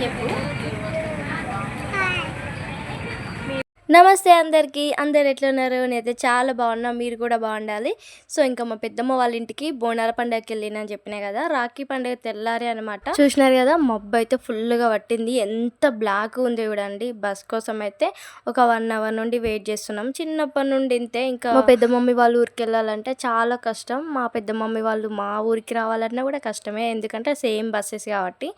也不用 నమస్తే అందరికీ. అందరు ఎట్లున్నారు నేనైతే చాలా బాగున్నా. మీరు కూడా బాగుండాలి. సో ఇంకా మా పెద్దమ్మ వాళ్ళ ఇంటికి బోనాల పండుగకి వెళ్ళినని చెప్పినా కదా రాఖీ పండుగ తెల్లారి అనమాట చూసినారు కదా మబ్బు అయితే ఫుల్గా పట్టింది. ఎంత బ్లాక్ ఉంది చూడండి. బస్ కోసం అయితే ఒక వన్ అవర్ నుండి వెయిట్ చేస్తున్నాం. చిన్నప్పటి నుండి ఇంతే. ఇంకా మా పెద్ద మమ్మీ వాళ్ళ ఊరికి వెళ్ళాలంటే చాలా కష్టం. మా పెద్ద మమ్మీ వాళ్ళు మా ఊరికి రావాలన్నా కూడా కష్టమే. ఎందుకంటే సేమ్ బస్సెస్ కాబట్టి.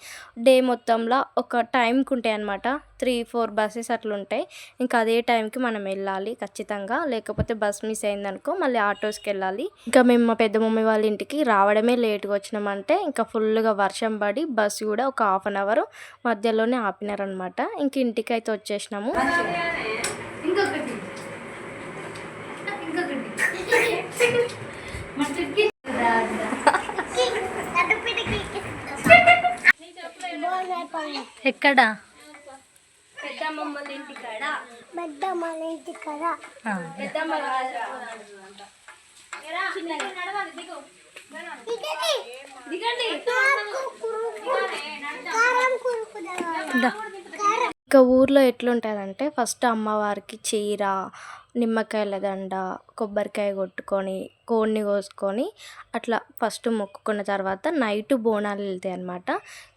డే మొత్తంలో ఒక టైంకి ఉంటాయి అనమాట త్రీ ఫోర్ బస్సెస్ అట్లా ఉంటాయి ఇంకా అదే టైంకి మనం వెళ్ళాలి ఖచ్చితంగా. లేకపోతే బస్ మిస్ అయిందనుకో మళ్ళీ ఆటోస్కి వెళ్ళాలి. ఇంకా మేము మా పెద్ద మమ్మీ వాళ్ళ ఇంటికి రావడమే లేట్గా వచ్చినామంటే ఇంకా ఫుల్గా వర్షం పడి బస్సు కూడా ఒక హాఫ్ అన్ అవర్ మధ్యలోనే ఆపినారనమాట. ఇంక ఇంటికి అయితే వచ్చేసినాము ఎక్కడ? పెద్ద మన ఇంటి కదా పెద్దమ్మ దిగండి ఇంకా ఊర్లో ఎట్లుంటుందంటే ఫస్ట్ అమ్మవారికి చీర నిమ్మకాయల దండ కొబ్బరికాయ కొట్టుకొని కోడిని కోసుకొని అట్లా ఫస్ట్ మొక్కుకున్న తర్వాత నైట్ బోనాలు వెళ్తాయి అనమాట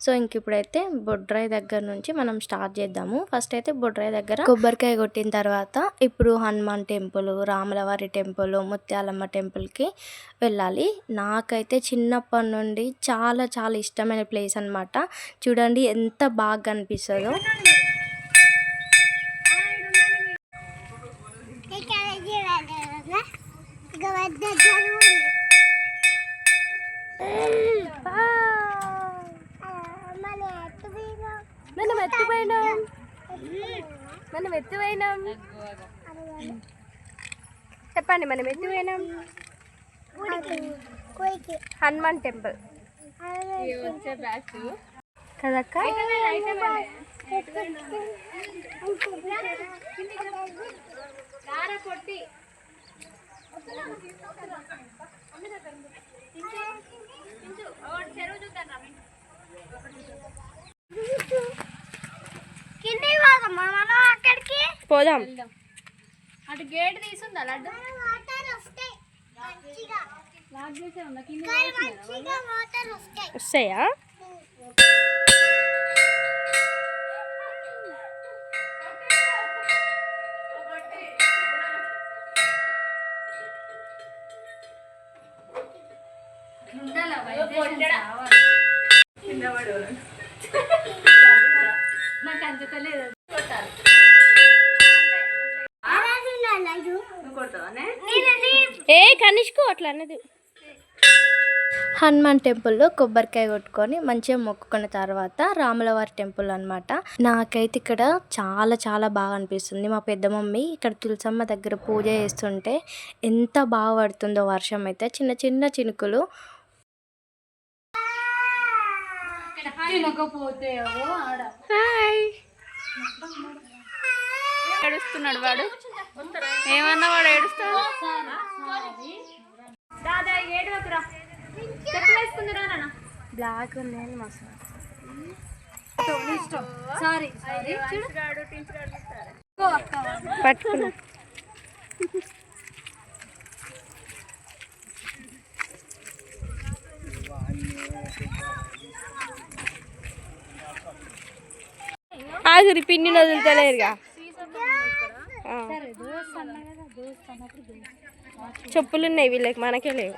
సో ఇంక ఇప్పుడైతే బొడ్రాయి దగ్గర నుంచి మనం స్టార్ట్ చేద్దాము. ఫస్ట్ అయితే బొడ్రాయి దగ్గర కొబ్బరికాయ కొట్టిన తర్వాత ఇప్పుడు హనుమాన్ టెంపుల్ రాములవారి టెంపుల్ ముత్యాలమ్మ టెంపుల్కి వెళ్ళాలి. నాకైతే చిన్నప్పటి నుండి చాలా చాలా ఇష్టమైన ప్లేస్ అన్నమాట. చూడండి ఎంత బాగా అనిపిస్తుందో. మన ఎత్తు మనం ఎత్తిపోయినాం. మనం ఎత్తిపోయినాం. చెప్పండి మనం ఎత్తిపోయినాం. కోయికి హనుమాన్ టెంపుల్. కదక్క? కింది అక్కడికి పోదాం. అటు గేట్ తీసుందా లడ్డు? వస్తాయి? నాకు ఏ కనిష్కు అట్లా అనేది హనుమాన్ టెంపుల్లో కొబ్బరికాయ కొట్టుకొని మంచిగా మొక్కుకున్న తర్వాత రాములవారి టెంపుల్ అన్నమాట. నాకైతే ఇక్కడ చాలా చాలా బాగా అనిపిస్తుంది. మా పెద్ద మమ్మీ ఇక్కడ తులసమ్మ దగ్గర పూజ చేస్తుంటే ఎంత బాగా పడుతుందో వర్షం అయితే. చిన్న చిన్న చినుకులు తినకపోతే ఆడ. హాయ్. ఏడుస్తున్నాడు వాడు? ఏమన్నా వాడు ఏడుస్తాడు? బ్లాక్ మస్తు సారీ సారీ. పట్టుకున్నా ఆగురి పిన్ని వదులుతలేరుగా చెప్పులు ఉన్నాయి వీళ్ళకి మనకే లేవు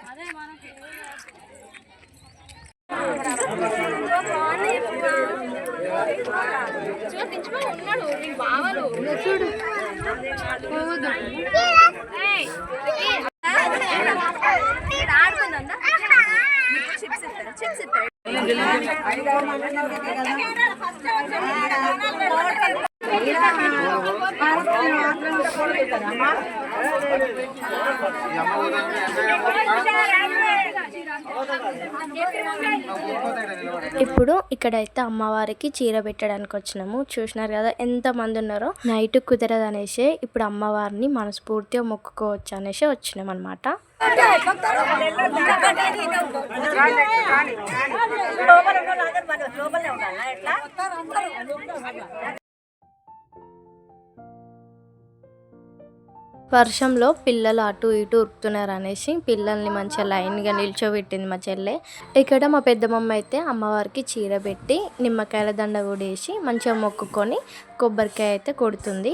ఇప్పుడు ఇక్కడైతే అమ్మవారికి చీర పెట్టడానికి వచ్చినాము. చూసినారు కదా ఎంత మంది ఉన్నారో. నైట్ కుదరదు అనేసి ఇప్పుడు అమ్మవారిని మనస్ఫూర్తిగా మొక్కుకోవచ్చు అనేసి వచ్చినాం అనమాట వర్షంలో పిల్లలు అటు ఇటు ఉరుకుతున్నారు అనేసి పిల్లల్ని మంచిగా లైన్గా నిల్చోబెట్టింది మా చెల్లె. ఇక్కడ మా పెద్దమ్మ అయితే అమ్మవారికి చీర పెట్టి నిమ్మకాయల దండ కూడా వేసి మంచిగా మొక్కుకొని కొబ్బరికాయ అయితే కొడుతుంది.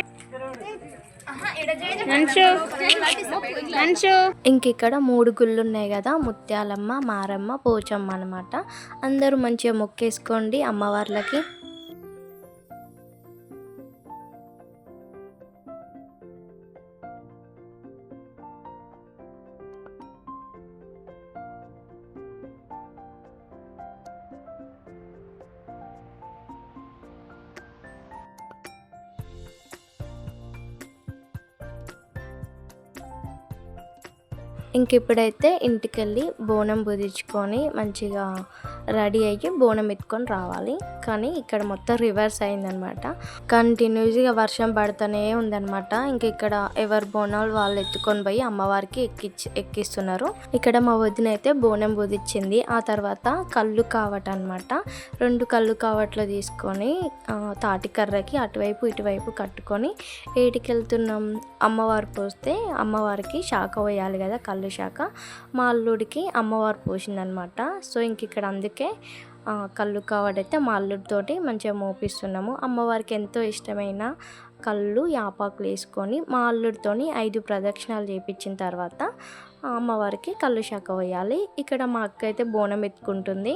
ఇక్కడ మూడు గుళ్ళు ఉన్నాయి కదా ముత్యాలమ్మ మారమ్మ పోచమ్మ అనమాట అందరూ మంచిగా మొక్కేసుకోండి అమ్మవార్లకి. ఇంక ఇప్పుడైతే ఇంటికెళ్ళి బోనం బుదించుకొని మంచిగా రెడీ అయ్యి బోనం ఎత్తుకొని రావాలి. కానీ ఇక్కడ మొత్తం రివర్స్ అయిందనమాట. కంటిన్యూస్గా వర్షం పడుతూనే ఉందనమాట. ఇంక ఇక్కడ ఎవరు బోనాలు వాళ్ళు ఎత్తుకొని పోయి అమ్మవారికి ఎక్కిచ్చి ఎక్కిస్తున్నారు. ఇక్కడ మా వదిన అయితే బోనం బుదిచ్చింది ఆ తర్వాత కళ్ళు కావట అనమాట రెండు కళ్ళు కావట్లు తీసుకొని తాటికర్రకి తాటి కర్రకి అటువైపు ఇటువైపు కట్టుకొని ఏటికి వెళ్తున్నాం అమ్మవారు పోస్తే అమ్మవారికి శాఖ పోయాలి కదా కళ్ళు శాఖ. మా అల్లుడికి అమ్మవారు పోసిందనమాట. సో ఇంక ఇక్కడ అందుకే కళ్ళు కావడైతే మా అల్లుడితోటి మంచిగా మోపిస్తున్నాము. అమ్మవారికి ఎంతో ఇష్టమైన కళ్ళు యాపాకులు వేసుకొని మా అల్లుడితోని ఐదు ప్రదక్షిణాలు చేపించిన తర్వాత అమ్మవారికి కళ్ళు శాఖ వేయాలి. ఇక్కడ మా అక్క అయితే బోనం ఎత్తుకుంటుంది.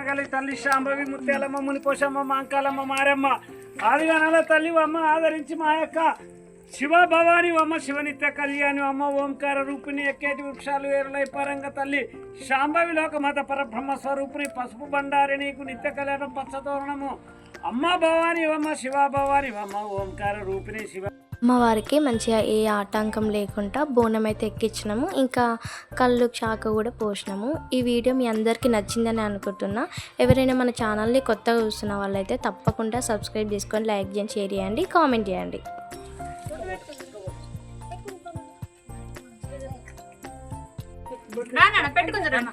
తల్లి శాంభవి ముత్యాలమ్మ మునిపోషమ్మ మాంకాలమ్మ మారమ్మ. ఆదిగానాల తల్లి అమ్మ ఆదరించి మా యొక్క శివ భవాని అమ్మ శివనిత్య కళ్యాణి అమ్మ ఓంకార రూపిణి ఎక్కేటి వృక్షాలు వేరులై పరంగ తల్లి శాంభవి లోకమత పరబ్రహ్మ స్వరూపిణి పసుపు బండారి నీకు నిత్య కళ్యాణం పచ్చతోరణము అమ్మ భవాని అమ్మ శివ భవాని అమ్మ ఓంకార రూపిణి శివ అమ్మవారికి మంచిగా ఏ ఆటంకం లేకుండా బోనం అయితే ఎక్కించినాము. ఇంకా కళ్ళు చాక కూడా పోసినాము. ఈ వీడియో మీ అందరికీ నచ్చిందని అనుకుంటున్నా. ఎవరైనా మన ఛానల్ని కొత్తగా చూస్తున్న వాళ్ళైతే తప్పకుండా సబ్స్క్రైబ్ చేసుకొని లైక్ చేయండి షేర్ చేయండి కామెంట్ చేయండి. నాన్న పెట్టుకుందరా నాన్న.